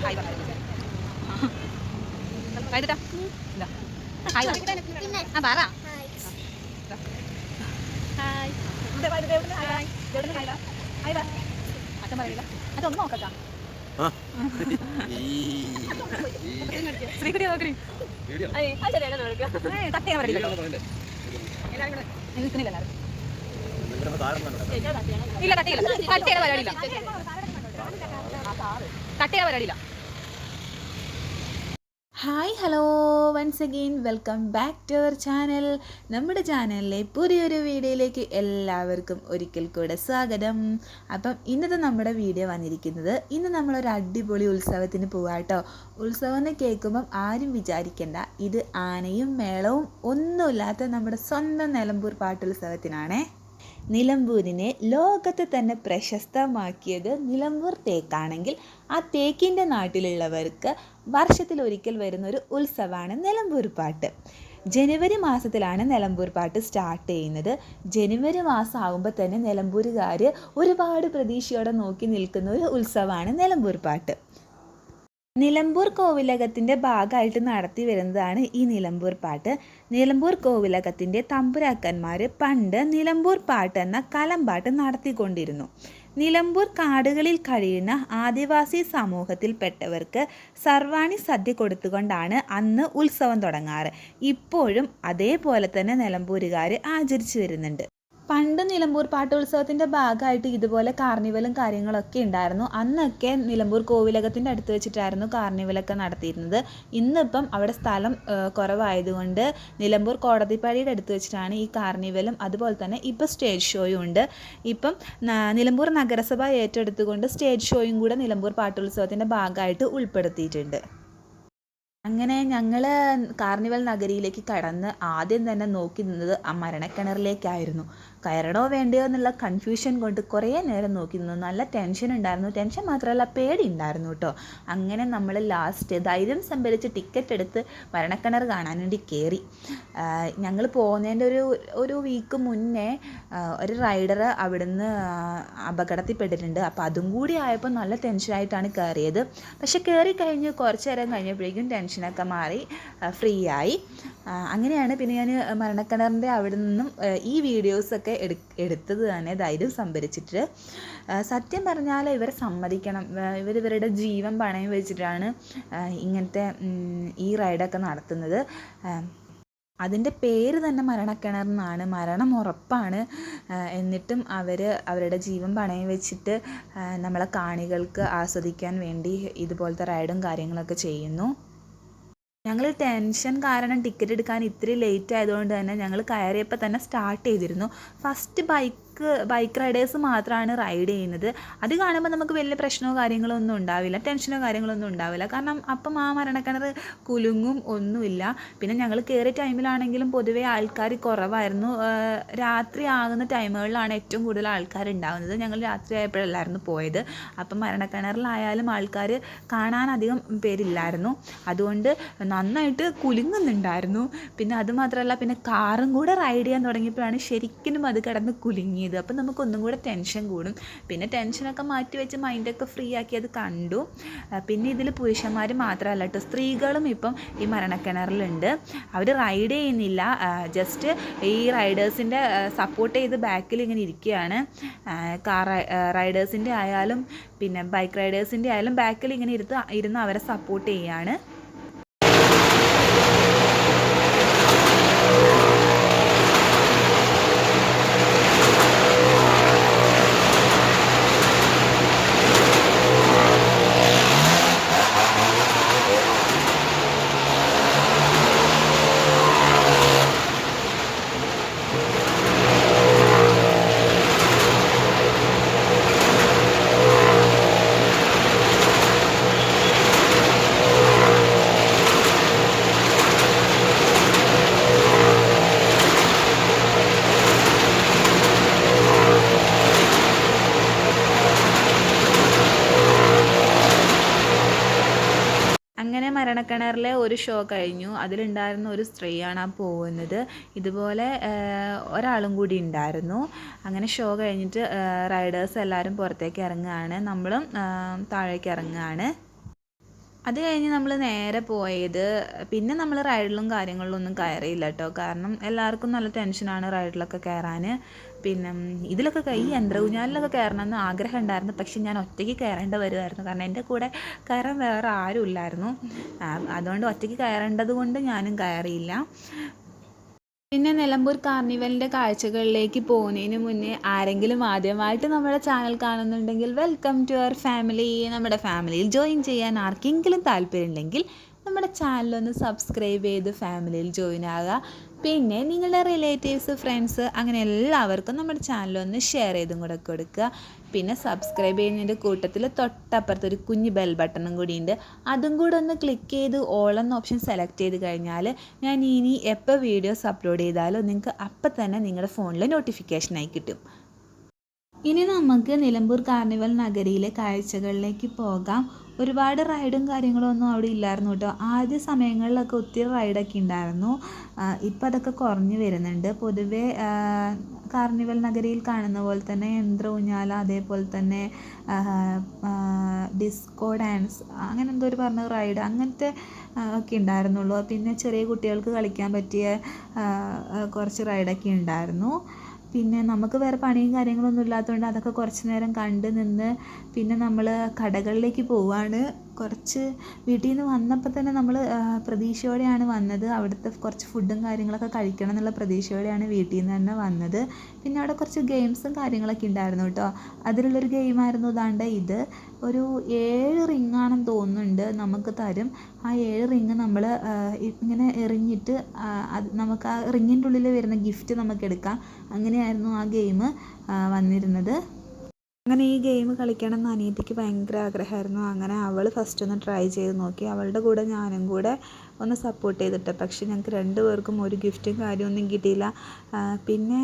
Hi കൈതിട്ടാ hi പറ ആ പറ ഹായ്. അച്ഛൻ പറയില്ല ഏയ് തട്ടിയാ നിൽക്കുന്നില്ല എല്ലാവരും ഇല്ല തട്ടിയില്ല തട്ടിയുടെ പരിപാടിയില്ല തട്ടിയുടെ പരിപാടിയില്ല hi hello. Once again welcome back to our channel നമ്മുടെ ചാനലിലെ പുതിയൊരു വീഡിയോയിലേക്ക് എല്ലാവർക്കും ഒരിക്കൽ കൂടെ സ്വാഗതം. അപ്പം ഇന്നത്തെ നമ്മുടെ വീഡിയോ വന്നിരിക്കുന്നത് ഇന്ന് നമ്മളൊരു അടിപൊളി ഉത്സവത്തിന് പോവാട്ടോ ഉത്സവം എന്ന് കേൾക്കുമ്പം ആരും വിചാരിക്കേണ്ട. ഇത് ആനയും മേളവും ഒന്നുമില്ലാത്ത നമ്മുടെ സ്വന്തം നിലമ്പൂർ പാട്ടുത്സവത്തിനാണേ. നിലമ്പൂരിനെ ലോകത്ത് തന്നെ പ്രശസ്തമാക്കിയത് നിലമ്പൂർ തേക്കാണെങ്കിൽ ആ തേക്കിന്റെ നാട്ടിലുള്ളവർക്ക് വർഷത്തിൽ ഒരിക്കൽ വരുന്ന ഒരു ഉത്സവമാണ് നിലമ്പൂർ പാട്ട്. ജനുവരി മാസത്തിലാണ് നിലമ്പൂർ പാട്ട് സ്റ്റാർട്ട് ചെയ്യുന്നത്. ജനുവരി മാസം ആകുമ്പോൾ തന്നെ നിലമ്പൂരുകാർ ഒരുപാട് പ്രതീക്ഷയോടെ നോക്കി നിൽക്കുന്ന ഒരു ഉത്സവമാണ് നിലമ്പൂർ പാട്ട്. നിലമ്പൂർ കോവിലകത്തിന്റെ ഭാഗമായിട്ട് നടത്തി വരുന്നതാണ് ഈ നിലമ്പൂർ പാട്ട്. നിലമ്പൂർ കോവിലകത്തിന്റെ തമ്പുരാക്കന്മാർ പണ്ട് നിലമ്പൂർ പാട്ട് എന്ന കലമ്പാട്ട് നടത്തിക്കൊണ്ടിരുന്നു. നിലമ്പൂർ കാടുകളിൽ കഴിയുന്ന ആദിവാസി സമൂഹത്തിൽപ്പെട്ടവർക്ക് സർവാണി സദ്യ കൊടുത്തുകൊണ്ടാണ് അന്ന് ഉത്സവം തുടങ്ങാറ്. ഇപ്പോഴും അതേപോലെ തന്നെ നിലമ്പൂരുകാർ ആചരിച്ചു വരുന്നുണ്ട്. പണ്ട് നിലമ്പൂർ പാട്ടുത്സവത്തിന്റെ ഭാഗമായിട്ട് ഇതുപോലെ കാർണിവലും കാര്യങ്ങളൊക്കെ ഉണ്ടായിരുന്നു. അന്നൊക്കെ നിലമ്പൂർ കോവിലകത്തിന്റെ അടുത്ത് വെച്ചിട്ടായിരുന്നു കാർണിവലൊക്കെ നടത്തിയിരുന്നത്. ഇന്നിപ്പം അവിടെ സ്ഥലം കുറവായതുകൊണ്ട് നിലമ്പൂർ കോടതിപ്പടിയുടെ അടുത്ത് വെച്ചിട്ടാണ് ഈ കാർണിവലും അതുപോലെ തന്നെ ഇപ്പോൾ സ്റ്റേജ് ഷോയും ഉണ്ട്. ഇപ്പം നിലമ്പൂർ നഗരസഭ ഏറ്റെടുത്തുകൊണ്ട് സ്റ്റേജ് ഷോയും കൂടെ നിലമ്പൂർ പാട്ടുത്സവത്തിന്റെ ഭാഗമായിട്ട് ഉൾപ്പെടുത്തിയിട്ടുണ്ട്. അങ്ങനെ ഞങ്ങൾ കാർണിവൽ നഗരിയിലേക്ക് കടന്ന് ആദ്യം തന്നെ നോക്കി നിന്നത് ആ മരണക്കിണറിലേക്കായിരുന്നു. കയറണോ വേണ്ടയോ എന്നുള്ള കൺഫ്യൂഷൻ കൊണ്ട് കുറേ നേരം നോക്കി നിന്നു. നല്ല ടെൻഷൻ ഉണ്ടായിരുന്നു. ടെൻഷൻ മാത്രമല്ല പേടി ഉണ്ടായിരുന്നു കേട്ടോ അങ്ങനെ നമ്മൾ ലാസ്റ്റ് ധൈര്യം സംഭരിച്ച് ടിക്കറ്റ് എടുത്ത് മരണക്കിണർ കാണാൻ വേണ്ടി കയറി ഞങ്ങൾ പോകുന്നതിന്റെ ഒരു ഒരു വീക്ക് മുന്നേ ഒരു റൈഡർ അവിടുന്ന് അപകടത്തിൽപ്പെട്ടിട്ടുണ്ട്. അപ്പോൾ അതും കൂടി ആയപ്പോൾ നല്ല ടെൻഷനായിട്ടാണ് കയറിയത് പക്ഷേ കയറി കഴിഞ്ഞ് കുറച്ച് നേരം കഴിഞ്ഞപ്പോഴേക്കും ടെൻഷനൊക്കെ മാറി ഫ്രീ ആയി. അങ്ങനെയാണ് പിന്നെ ഞാൻ മരണക്കിണറിന്റെ അവിടെ നിന്നും ഈ വീഡിയോസൊക്കെ എടു എടുത്തത് തന്നെ ധൈര്യം സംഭരിച്ചിട്ട്. സത്യം പറഞ്ഞാൽ ഇവരെ സമ്മതിക്കണം. ഇവർ ഇവരുടെ ജീവൻ പണയം വെച്ചിട്ടാണ് ഇങ്ങനത്തെ ഈ റൈഡൊക്കെ നടത്തുന്നത്. അതിന്റെ പേര് തന്നെ മരണക്കിണർ എന്നാണ്. മരണം ഉറപ്പാണ്. എന്നിട്ടും അവർ അവരുടെ ജീവൻ പണയം വെച്ചിട്ട് നമ്മളെ കാണികൾക്ക് ആസ്വദിക്കാൻ വേണ്ടി ഇതുപോലത്തെ റൈഡും കാര്യങ്ങളൊക്കെ ചെയ്യുന്നു. ഞങ്ങൾ ടെൻഷൻ കാരണം ടിക്കറ്റ് എടുക്കാൻ ഇത്തിരി ലേറ്റ് ആയതുകൊണ്ട് തന്നെ ഞങ്ങൾ കയറിയപ്പോൾ തന്നെ സ്റ്റാർട്ട് ചെയ്തിരുന്നു. First bike bike bike riders മാത്രമാണ് റൈഡ് ചെയ്യുന്നത്. അത് കാണുമ്പോൾ നമുക്ക് വലിയ പ്രശ്നമോ കാര്യങ്ങളോ ഒന്നും ഉണ്ടാവില്ല. ടെൻഷനോ കാര്യങ്ങളോ ഒന്നും ഉണ്ടാവില്ല. കാരണം അപ്പം ആ മരണക്കിണർ കുലുങ്ങും ഒന്നുമില്ല. പിന്നെ ഞങ്ങൾ കയറിയ ടൈമിലാണെങ്കിലും പൊതുവേ ആൾക്കാർ കുറവായിരുന്നു. രാത്രി ആകുന്ന ടൈമുകളിലാണ് ഏറ്റവും കൂടുതൽ ആൾക്കാർ ഉണ്ടാകുന്നത് ഞങ്ങൾ രാത്രി ആയപ്പോഴല്ലായിരുന്നു പോയത്. അപ്പം മരണക്കിണറിലായാലും ആൾക്കാർ കാണാൻ അധികം പേരില്ലായിരുന്നു. അതുകൊണ്ട് നന്നായിട്ട് കുലുങ്ങുന്നുണ്ടായിരുന്നു. പിന്നെ അതുമാത്രമല്ല പിന്നെ കാറും കൂടെ റൈഡ് ചെയ്യാൻ തുടങ്ങിയപ്പോഴാണ് ശരിക്കും അത് കിടന്ന് കുലുങ്ങിയത്. അപ്പം നമുക്കൊന്നും കൂടെ ടെൻഷൻ കൂടും. പിന്നെ ടെൻഷനൊക്കെ മാറ്റി വെച്ച് മൈൻഡൊക്കെ ഫ്രീ ആക്കി അത് കണ്ടു. പിന്നെ ഇതിൽ പുരുഷന്മാർ മാത്രമല്ല കേട്ടോ. സ്ത്രീകളും ഇപ്പം ഈ മരണക്കിണറിലുണ്ട്. അവർ റൈഡ് ചെയ്യുന്നില്ല. ജസ്റ്റ് ഈ റൈഡേഴ്സിന്റെ സപ്പോർട്ട് ചെയ്ത് ബാക്കിൽ ഇങ്ങനെ ഇരിക്കുകയാണ്. കാർ റൈഡേഴ്സിന്റെ ആയാലും പിന്നെ ബൈക്ക് റൈഡേഴ്സിന്റെ ആയാലും ബാക്കിൽ ഇങ്ങനെ ഇരുത്ത് ഇരുന്ന് അവരെ സപ്പോർട്ട് ചെയ്യുകയാണ് അങ്ങനെ മരണക്കിണറിലെ ഒരു ഷോ കഴിഞ്ഞു. അതിലുണ്ടായിരുന്ന ഒരു സ്ത്രീയാണ് ആ പോകുന്നത്. ഇതുപോലെ ഒരാളും കൂടി ഉണ്ടായിരുന്നു. അങ്ങനെ ഷോ കഴിഞ്ഞിട്ട് റൈഡേഴ്സ് എല്ലാവരും പുറത്തേക്ക് ഇറങ്ങുകയാണ്. നമ്മളും താഴേക്ക് ഇറങ്ങുകയാണ്. അത് കഴിഞ്ഞ് നമ്മൾ നേരെ പോയത് പിന്നെ നമ്മൾ റൈഡിലും കാര്യങ്ങളിലൊന്നും കയറിയില്ല കേട്ടോ. കാരണം എല്ലാവർക്കും നല്ല ടെൻഷനാണ് റൈഡിലൊക്കെ കയറാൻ പിന്നെ ഇതിലൊക്കെ കൈ യന്ത്രകുഞ്ഞാലിലൊക്കെ കയറണമെന്ന് ആഗ്രഹം ഉണ്ടായിരുന്നു. പക്ഷെ ഞാൻ ഒറ്റയ്ക്ക് കയറേണ്ടി വരുമായിരുന്നു. കാരണം എന്റെ കൂടെ കയറാൻ വേറെ ആരും ഇല്ലായിരുന്നു. അതുകൊണ്ട് ഒറ്റയ്ക്ക് കയറേണ്ടത് കൊണ്ട് ഞാനും കയറിയില്ല. പിന്നെ നിലമ്പൂർ കാർണിവലിന്റെ കാഴ്ചകളിലേക്ക് പോകുന്നതിന് മുന്നേ ആരെങ്കിലും ആദ്യമായിട്ട് നമ്മുടെ ചാനൽ കാണുന്നുണ്ടെങ്കിൽ വെൽക്കം ടു അവർ ഫാമിലി നമ്മുടെ ഫാമിലിയിൽ ജോയിൻ ചെയ്യാൻ ആർക്കെങ്കിലും താല്പര്യമുണ്ടെങ്കിൽ നമ്മുടെ ചാനലൊന്ന് സബ്സ്ക്രൈബ് ചെയ്ത് ഫാമിലിയിൽ ജോയിൻ ആകുക പിന്നെ നിങ്ങളുടെ റിലേറ്റീവ്സ് ഫ്രണ്ട്സ് അങ്ങനെ എല്ലാവർക്കും നമ്മുടെ ചാനലൊന്ന് ഷെയർ ചെയ്തും കൂടെ കൊടുക്കുക. പിന്നെ സബ്സ്ക്രൈബ് ചെയ്യുന്നതിന്റെ കൂട്ടത്തിൽ തൊട്ടപ്പുറത്ത് ഒരു കുഞ്ഞ് ബെൽ ബട്ടണും കൂടിയുണ്ട് അതും കൂടെ ഒന്ന് ക്ലിക്ക് ചെയ്ത് ഓൾ എന്ന ഓപ്ഷൻ സെലക്ട് ചെയ്ത് കഴിഞ്ഞാൽ ഞാൻ ഇനി എപ്പോൾ വീഡിയോസ് അപ്ലോഡ് ചെയ്താലും നിങ്ങൾക്ക് അപ്പം തന്നെ നിങ്ങളുടെ ഫോണിൽ നോട്ടിഫിക്കേഷനായി കിട്ടും. ഇനി നമുക്ക് നിലമ്പൂർ കാർണിവൽ നഗരിയിലെ കാഴ്ചകളിലേക്ക് പോകാം. ഒരുപാട് റൈഡും കാര്യങ്ങളും ഒന്നും അവിടെ ഇല്ലായിരുന്നു കേട്ടോ. ആദ്യ സമയങ്ങളിലൊക്കെ ഒത്തിരി റൈഡൊക്കെ ഉണ്ടായിരുന്നു. ഇപ്പം അതൊക്കെ കുറഞ്ഞു വരുന്നുണ്ട്. പൊതുവേ കാർണിവൽ നഗരിയിൽ കാണുന്ന പോലെ തന്നെ യന്ത്ര ഊഞ്ഞാല അതേപോലെ തന്നെ ഡിസ്കോ ഡാൻസ് അങ്ങനെ എന്തോ ഒരു പറഞ്ഞ റൈഡ് അങ്ങനത്തെ ഒക്കെ ഉണ്ടായിരുന്നുള്ളൂ. പിന്നെ ചെറിയ കുട്ടികൾക്ക് കളിക്കാൻ പറ്റിയ കുറച്ച് റൈഡൊക്കെ ഉണ്ടായിരുന്നു. പിന്നെ നമുക്ക് വേറെ പണിയും കാര്യങ്ങളൊന്നും ഇല്ലാത്തതുകൊണ്ട് അതൊക്കെ കുറച്ച് നേരം കണ്ട് നിന്ന് പിന്നെ നമ്മൾ കടകളിലേക്ക് പോവാണ്. കുറച്ച് വീട്ടിൽ നിന്ന് വന്നപ്പോൾ തന്നെ നമ്മൾ പ്രതീക്ഷയോടെയാണ് വന്നത്. അവിടുത്തെ കുറച്ച് ഫുഡും കാര്യങ്ങളൊക്കെ കഴിക്കണം എന്നുള്ള പ്രതീക്ഷയോടെയാണ് വീട്ടിൽ നിന്ന് തന്നെ വന്നത്. പിന്നെ അവിടെ കുറച്ച് ഗെയിംസും കാര്യങ്ങളൊക്കെ ഉണ്ടായിരുന്നു കേട്ടോ. അതിലുള്ളൊരു ഗെയിമായിരുന്നു ഇതാണ്ട് ഇത്. ഒരു ഏഴ് റിങ്ങാണെന്ന് തോന്നുന്നുണ്ട് നമുക്ക് തരും. ആ ഏഴ് റിങ് നമ്മൾ ഇങ്ങനെ എറിഞ്ഞിട്ട് അത് നമുക്ക് ആ റിങ്ങിന്റെ ഉള്ളിൽ വരുന്ന ഗിഫ്റ്റ് നമുക്ക് എടുക്കാം. അങ്ങനെയായിരുന്നു ആ ഗെയിം വന്നിരുന്നത്. അങ്ങനെ ഈ ഗെയിം കളിക്കണം എന്ന് അനിയത്തിക്ക് ഭയങ്കര ആഗ്രഹമായിരുന്നു. അങ്ങനെ അവൾ ഫസ്റ്റ് ഒന്ന് ട്രൈ ചെയ്ത് നോക്കി. അവളുടെ കൂടെ ഞാനും കൂടെ ഒന്ന് സപ്പോർട്ട് ചെയ്തിട്ട്. പക്ഷെ ഞങ്ങൾക്ക് രണ്ട് പേർക്കും ഒരു ഗിഫ്റ്റും കാര്യമൊന്നും കിട്ടിയില്ല. പിന്നെ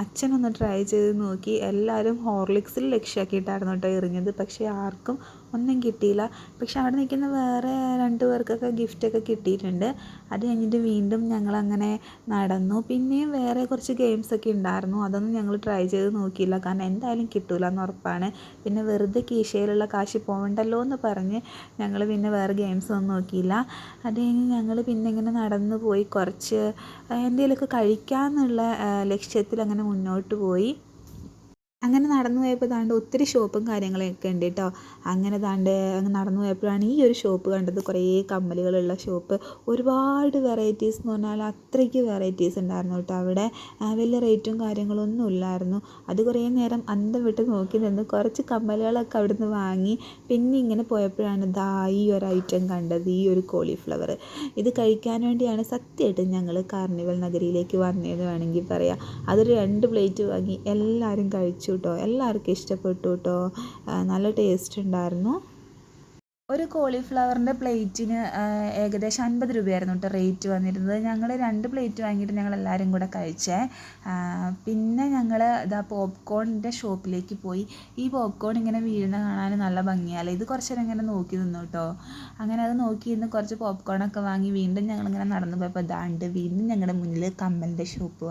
അച്ഛനൊന്ന് ട്രൈ ചെയ്ത് നോക്കി. എല്ലാവരും ഹോർലിക്സിൽ ലക്ഷ്യമാക്കിയിട്ടായിരുന്നു കേട്ടോ എറിഞ്ഞത്. പക്ഷേ ആർക്കും ഒന്നും കിട്ടിയില്ല. പക്ഷെ അവിടെ നിൽക്കുന്ന വേറെ രണ്ട് പേർക്കൊക്കെ ഗിഫ്റ്റൊക്കെ കിട്ടിയിട്ടുണ്ട്. അത് കഴിഞ്ഞിട്ട് വീണ്ടും ഞങ്ങളങ്ങനെ നടന്നു. പിന്നെയും വേറെ കുറച്ച് ഗെയിംസൊക്കെ ഉണ്ടായിരുന്നു. അതൊന്നും ഞങ്ങൾ ട്രൈ ചെയ്ത് നോക്കിയില്ല. കാരണം എന്തായാലും കിട്ടൂല എന്ന് ഉറപ്പാണ്. പിന്നെ വെറുതെ കീശയിലുള്ള കാശ് പോകണ്ടല്ലോ എന്ന് പറഞ്ഞ് ഞങ്ങൾ പിന്നെ വേറെ ഗെയിംസ് ഒന്നും നോക്കിയില്ല. അത് കഴിഞ്ഞ് ഞങ്ങൾ പിന്നെ ഇങ്ങനെ നടന്നു പോയി. കുറച്ച് എന്തെങ്കിലുമൊക്കെ കഴിക്കാമെന്നുള്ള ലക്ഷ്യത്തിൽ അങ്ങനെ മുന്നോട്ട് പോയി. അങ്ങനെ നടന്നു പോയപ്പോൾ താണ്ട് ഒത്തിരി ഷോപ്പും കാര്യങ്ങളൊക്കെ ഉണ്ട് കേട്ടോ അങ്ങനെ താണ്ട് നടന്നു പോയപ്പോഴാണ് ഈ ഒരു ഷോപ്പ് കണ്ടത്. കുറേ കമ്മലുകളുള്ള ഷോപ്പ്. ഒരുപാട് വെറൈറ്റീസ് എന്ന് പറഞ്ഞാൽ അത്രയ്ക്ക് വെറൈറ്റീസ് ഉണ്ടായിരുന്നു കേട്ടോ അവിടെ വലിയ റേറ്റും കാര്യങ്ങളൊന്നും ഇല്ലായിരുന്നു. അത് കുറേ നേരം അന്തം വിട്ട് നോക്കി നിന്ന് കുറച്ച് കമ്മലുകളൊക്കെ അവിടുന്ന് വാങ്ങി. പിന്നെ ഇങ്ങനെ പോയപ്പോഴാണ് ദാ ഈ ഒരു ഐറ്റം കണ്ടത്. ഈ ഒരു കോളിഫ്ലവർ ഇത് കഴിക്കാൻ വേണ്ടിയാണ് സത്യമായിട്ടും ഞങ്ങൾ കാർണിവൽ നഗരിയിലേക്ക് വന്നതെന്ന് വേണമെങ്കിൽ പറയാം. അതൊരു രണ്ട് പ്ലേറ്റ് വാങ്ങി എല്ലാവരും കഴിച്ചു. കേട്ടോ എല്ലാവർക്കും ഇഷ്ടപ്പെട്ടു കേട്ടോ നല്ല ടേസ്റ്റ് ഉണ്ടായിരുന്നു. ഒരു കോളിഫ്ലവറിന്റെ പ്ലേറ്റിന് ഏകദേശം അൻപത് രൂപയായിരുന്നു കേട്ടോ റേറ്റ് വന്നിരുന്നത്. ഞങ്ങൾ രണ്ട് പ്ലേറ്റ് വാങ്ങിയിട്ട് ഞങ്ങൾ എല്ലാവരും കൂടെ കഴിച്ചേ. പിന്നെ ഞങ്ങൾ ഇതാ പോപ്കോണിന്റെ ഷോപ്പിലേക്ക് പോയി. ഈ പോപ്കോൺ ഇങ്ങനെ വീഴുന്ന കാണാൻ നല്ല ഭംഗിയാലേ ഇത് കുറച്ച് നേരം ഇങ്ങനെ നോക്കി നിന്നു കേട്ടോ അങ്ങനെ അത് നോക്കി നിന്ന് കുറച്ച് പോപ്കോണൊക്കെ വാങ്ങി വീണ്ടും ഞങ്ങളിങ്ങനെ നടന്നു പോയപ്പോൾ ദാണ്ട് വീണ്ടും ഞങ്ങളുടെ മുന്നിൽ കമ്മലിന്റെ ഷോപ്പ്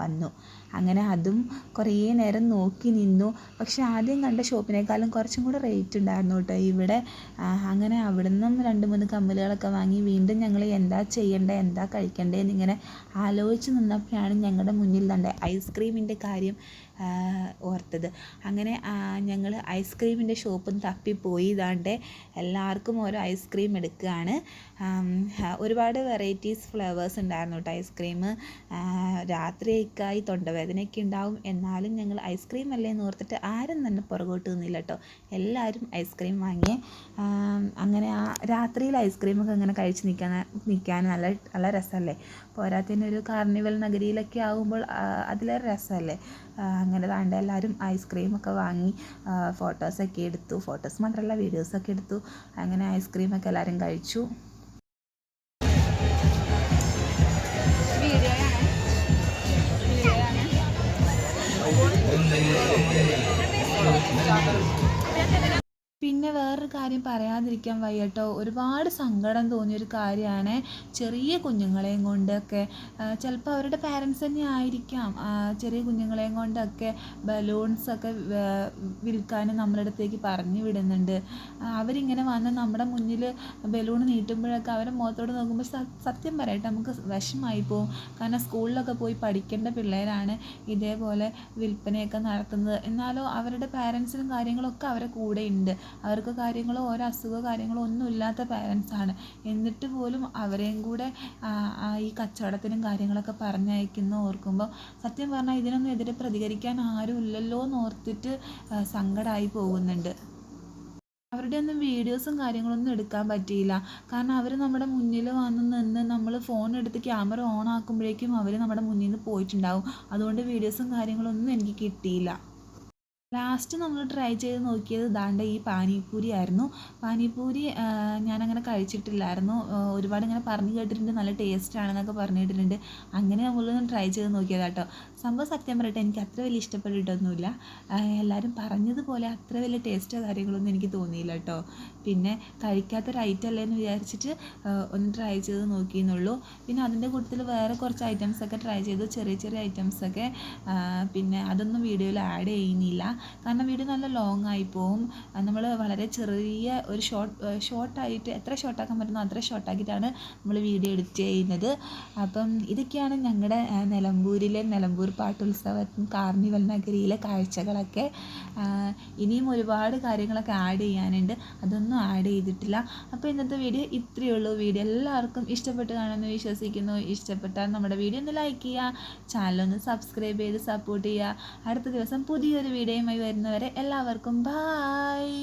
വന്നു. അങ്ങനെ അതും കുറേ നേരം നോക്കി നിന്നു. പക്ഷെ ആദ്യം കണ്ട ഷോപ്പിനേക്കാളും കുറച്ചും കൂടെ റേറ്റ് ഉണ്ടായിരുന്നു കേട്ടോ. ഇവിടെ അങ്ങനെ അവിടെ നിന്നും രണ്ട് മൂന്ന് കമ്മലുകളൊക്കെ വാങ്ങി വീണ്ടും ഞങ്ങൾ എന്താ ചെയ്യേണ്ടത് എന്താ കഴിക്കേണ്ടത് എന്നിങ്ങനെ ആലോചിച്ച് നിന്നപ്പോഴാണ് ഞങ്ങളുടെ മുന്നിൽ കണ്ട ഐസ്ക്രീമിന്റെ കാര്യം ഓർത്തത്. അങ്ങനെ ഞങ്ങൾ ഐസ്ക്രീമിന്റെ ഷോപ്പും തപ്പിപ്പോയി ഇതാണ്ട് എല്ലാവർക്കും ഓരോ ഐസ്ക്രീം എടുക്കുകയാണ്. ഒരുപാട് വെറൈറ്റീസ് ഫ്ലേവേഴ്സ് ഉണ്ടായിരുന്നു കേട്ടോ ഐസ്ക്രീം രാത്രിയൊക്കെയായി തൊണ്ടവേദനയൊക്കെ ഉണ്ടാവും. എന്നാലും ഞങ്ങൾ ഐസ്ക്രീം അല്ലേ എന്ന് ഓർത്തിട്ട് ആരും തന്നെ പുറകോട്ട് നിന്നില്ല കേട്ടോ. എല്ലാവരും ഐസ്ക്രീം വാങ്ങി. അങ്ങനെ ആ രാത്രിയിൽ ഐസ്ക്രീമൊക്കെ ഇങ്ങനെ കഴിച്ച് നിൽക്കാൻ നിൽക്കാൻ നല്ല നല്ല രസമല്ലേ? പോരാത്തതിന് ഒരു കാർണിവൽ നഗരിയിലൊക്കെ ആകുമ്പോൾ അതിലേറെ രസമല്ലേ? അങ്ങനെ താണ്ട എല്ലാവരും ഐസ്ക്രീമൊക്കെ വാങ്ങി ഫോട്ടോസൊക്കെ എടുത്തു. ഫോട്ടോസ് മാത്രമല്ല വീഡിയോസൊക്കെ എടുത്തു. അങ്ങനെ ഐസ്ക്രീമൊക്കെ എല്ലാവരും കഴിച്ചു. കാര്യം പറയാതിരിക്കാൻ വയ്യട്ടോ. ഒരുപാട് സങ്കടം തോന്നിയൊരു കാര്യമാണ് ചെറിയ കുഞ്ഞുങ്ങളെയും കൊണ്ടൊക്കെ. ചിലപ്പോൾ അവരുടെ പാരൻസ് തന്നെ ആയിരിക്കാം. ചെറിയ കുഞ്ഞുങ്ങളെയും കൊണ്ടൊക്കെ ബലൂൺസ് ഒക്കെ വിൽക്കാനും നമ്മുടെ അടുത്തേക്ക് പറഞ്ഞു വിടുന്നുണ്ട്. അവരിങ്ങനെ വന്ന് നമ്മുടെ മുന്നിൽ ബലൂൺ നീട്ടുമ്പോഴൊക്കെ അവരെ മുഖത്തോട് നോക്കുമ്പോൾ സത്യം പറയട്ടെ നമുക്ക് വിഷമായി പോകും കാരണം സ്കൂളിലൊക്കെ പോയി പഠിക്കേണ്ട പിള്ളേരാണ് ഇതേപോലെ വിൽപ്പനയൊക്കെ നടത്തുന്നത്. എന്നാലോ അവരുടെ പാരൻസിനും കാര്യങ്ങളൊക്കെ അവരെ കൂടെ ഉണ്ട് അവർക്ക് കാര്യങ്ങളോ ഓരോ അസുഖമോ കാര്യങ്ങളോ ഒന്നും ഇല്ലാത്ത പേരൻസാണ് എന്നിട്ട് പോലും അവരെയും കൂടെ ഈ കച്ചവടത്തിനും കാര്യങ്ങളൊക്കെ പറഞ്ഞയക്കുന്ന ഓർക്കുമ്പോൾ സത്യം പറഞ്ഞാൽ ഇതിനൊന്നും എതിരെ പ്രതികരിക്കാൻ ആരും ഇല്ലല്ലോ എന്ന് ഓർത്തിട്ട് സങ്കടമായി പോകുന്നുണ്ട്. അവരുടെ ഒന്നും വീഡിയോസും കാര്യങ്ങളൊന്നും എടുക്കാൻ പറ്റിയില്ല. കാരണം അവർ നമ്മുടെ മുന്നിൽ വന്ന് നിന്ന് നമ്മൾ ഫോൺ എടുത്ത് ക്യാമറ ഓൺ ആക്കുമ്പോഴേക്കും അവർ നമ്മുടെ മുന്നിൽ നിന്ന് പോയിട്ടുണ്ടാവും. അതുകൊണ്ട് വീഡിയോസും കാര്യങ്ങളൊന്നും എനിക്ക് കിട്ടിയില്ല. ലാസ്റ്റ് നമ്മൾ ട്രൈ ചെയ്ത് നോക്കിയത് ദാണ്ട ഈ പാനിപ്പൂരി ആയിരുന്നു. പാനിപ്പൂരി ഞാനങ്ങനെ കഴിച്ചിട്ടില്ലായിരുന്നു. ഒരുപാട് ഇങ്ങനെ പറഞ്ഞു കേട്ടിട്ടുണ്ട്. നല്ല ടേസ്റ്റ് ആണെന്നൊക്കെ പറഞ്ഞിട്ടുണ്ട് അങ്ങനെ നമ്മളൊന്ന് ട്രൈ ചെയ്ത് നോക്കിയതാ കേട്ടോ സംഭവം സത്യം പറയട്ടെ എനിക്ക് അത്ര വലിയ ഇഷ്ടപ്പെട്ടിട്ടൊന്നുമില്ല. എല്ലാവരും പറഞ്ഞതുപോലെ അത്ര വലിയ ടേസ്റ്റോ കാര്യങ്ങളൊന്നും എനിക്ക് തോന്നിയില്ല കേട്ടോ പിന്നെ കഴിക്കാത്ത റൈറ്റ് അല്ലേ എന്ന് വിചാരിച്ചിട്ട് ഒന്ന് ട്രൈ ചെയ്ത് നോക്കിയെന്നുള്ളൂ. പിന്നെ അതിന്റെ കൂട്ടത്തിൽ വേറെ കുറച്ച് ഐറ്റംസ് ഒക്കെ ട്രൈ ചെയ്തു. ചെറിയ ചെറിയ ഐറ്റംസ് ഒക്കെ പിന്നെ അതൊന്നും വീഡിയോയിൽ ആഡ് ചെയ്യുന്നില്ല. കാരണം വീഡിയോ നല്ല ലോങ് ആയി പോവും. നമ്മൾ വളരെ ചെറിയ ഒരു ഷോർട്ട് ഷോർട്ടായിട്ട് എത്ര ഷോർട്ടാക്കാൻ പറ്റുന്നോ അത്ര ഷോർട്ടാക്കിയിട്ടാണ് നമ്മൾ വീഡിയോ എഡിറ്റ് ചെയ്യുന്നത്. അപ്പം ഇതൊക്കെയാണ് ഞങ്ങളുടെ നിലമ്പൂരിലെ നിലമ്പൂർ പാട്ടുത്സവം കാർണിവൽ നഗരിയിലെ കാഴ്ചകളൊക്കെ. ഇനിയും ഒരുപാട് കാര്യങ്ങളൊക്കെ ആഡ് ചെയ്യാനുണ്ട്. അതൊന്നും ആഡ് ചെയ്തിട്ടില്ല. അപ്പോൾ ഇന്നത്തെ വീഡിയോ ഇത്രയേ ഉള്ളൂ. വീഡിയോ എല്ലാവർക്കും ഇഷ്ടപ്പെട്ട് കാണുമെന്ന് വിശ്വസിക്കുന്നു. ഇഷ്ടപ്പെട്ടാൽ നമ്മുടെ വീഡിയോ ഒന്ന് ലൈക്ക് ചെയ്യുക. ചാനലൊന്ന് സബ്സ്ക്രൈബ് ചെയ്ത് സപ്പോർട്ട് ചെയ്യുക. അടുത്ത ദിവസം പുതിയൊരു വീഡിയോയുമായി വരുന്നവരെ എല്ലാവർക്കും ബായ്